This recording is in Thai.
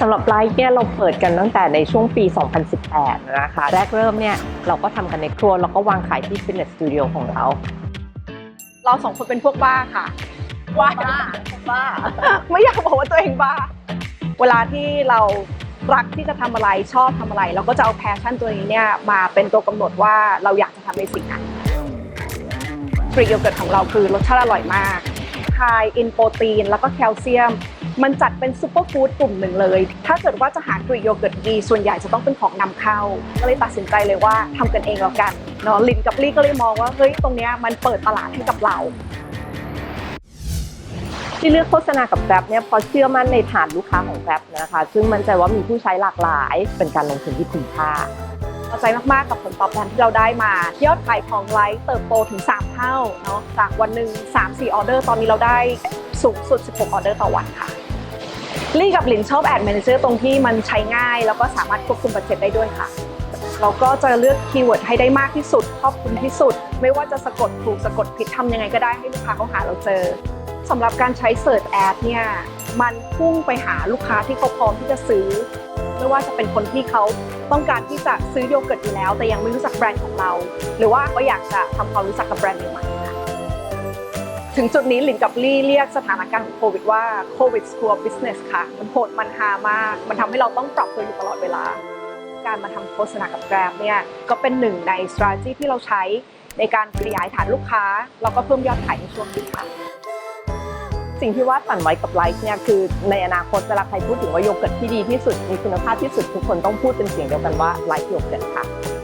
สำหรับไลฟ์เนี่ยเราเปิดกันตั้งแต่ในช่วงปี 2018 นะคะ แรกเริ่มเนี่ยเราก็ทำกันในครัว แล้วก็วางขายที่ฟิตเนสสตูดิโอของเรา เราสองคนเป็นพวกบ้าค่ะบ้าบ้า ไม่อยากบอกว่าตัวเองบ้า เวลาที่เรารักที่จะทำอะไรชอบทำอะไร เราก็จะเอาแพชชั่นตัวนี้เนี่ยมาเป็นตัวกำหนดว่าเราอยากจะทำในสิ่งนั้นกรีกโยเกิร์ตของเราคือรสชาติอร่อยมากไฮอินโปรตีนแล้วก็แคลเซียม มันจัดเป็นซูเปอร์ฟู้ดกลุ่มหนึ่งเลย ถ้าเกิดว่าจะหากรีกโยเกิร์ตดี ส่วนใหญ่จะต้องเป็นของนำเข้า ก็เลยตัดสินใจเลยว่าทำกันเองแล้วกันเนาะลินกับลี่ก็เลยมองว่าเฮ้ยตรงเนี้ยมันเปิดตลาดให้กับเราที่เลือกโฆษณากับ Grab เนี่ยเพราะเชื่อมั่นในฐานลูกค้าของ Grab นะคะ ซึ่งมั่นใจว่ามีผู้ใช้หลากหลาย เป็นการลงทุนที่คุ้มค่าพอใจมาก ๆ กับผลตอบแทนที่เราได้มา ยอดขายของไลฟ์เติบโตถึง 3 เท่าเนาะจากวันหนึ่ง3-4 ออเดอร์ ตอนนี้เราได้สูงสุด 16 ออเดอร์ต่อวันค่ะ ลี่กับหลินชอบแอด a ม a เจอร์ตรงที่มันใช้ง่าย แล้วก็สามารถควบคุมบัตเจ็ตได้ด้วยค่ะเราก็จะเลือกคีย์เวิร์ดให้ได้มากที่สุดครอบคลุมที่สุด ไม่ว่าจะสะกดถูกสะกดผิดทำยังไงก็ได้ให้ลูกค้าเขาหาเราเจอสำหรับการใช้เสิร์ชแอดเนี่ยมันพุ่งไปหาลูกค้าที่เขาพร้อมที่จะซื้อ ไม่ว่าจะเป็นคนที่เขาต้องการที่จะซื้อโยเกิร์ตอยู่แล้ว แต่ยังไม่รู้จักแบรนด์ของเรา หรือว่าเขาอยากจะทำความรู้จักกับแบรนด์ใหม่ๆค่ะ ถึงจุดนี้หลินกับลี่เรียกสถานการณ์ของโควิดว่าโควิด School of Business ค่ะ มันโหดมันฮามาก มันทำให้เราต้องปรับตัวอยู่ตลอดเวลา การมาทำโฆษณากับ Grab เนี่ยก็เป็นหนึ่งใน strategy ที่เราใช้ในการขยายฐานลูกค้า แล้วก็เพิ่มยอดขายในช่วงนี้ค่ะสิ่งที่วาดฝันไว้กับไลฟ์เนี่ยคือในอนาคตเวลาใครพูดถึงว่าโยเกิร์ตที่ดีที่สุดมีคุณภาพที่สุดทุกคนต้องพูดเป็นเสียงเดียวกันว่าไลฟ์โยเกิร์ตค่ะ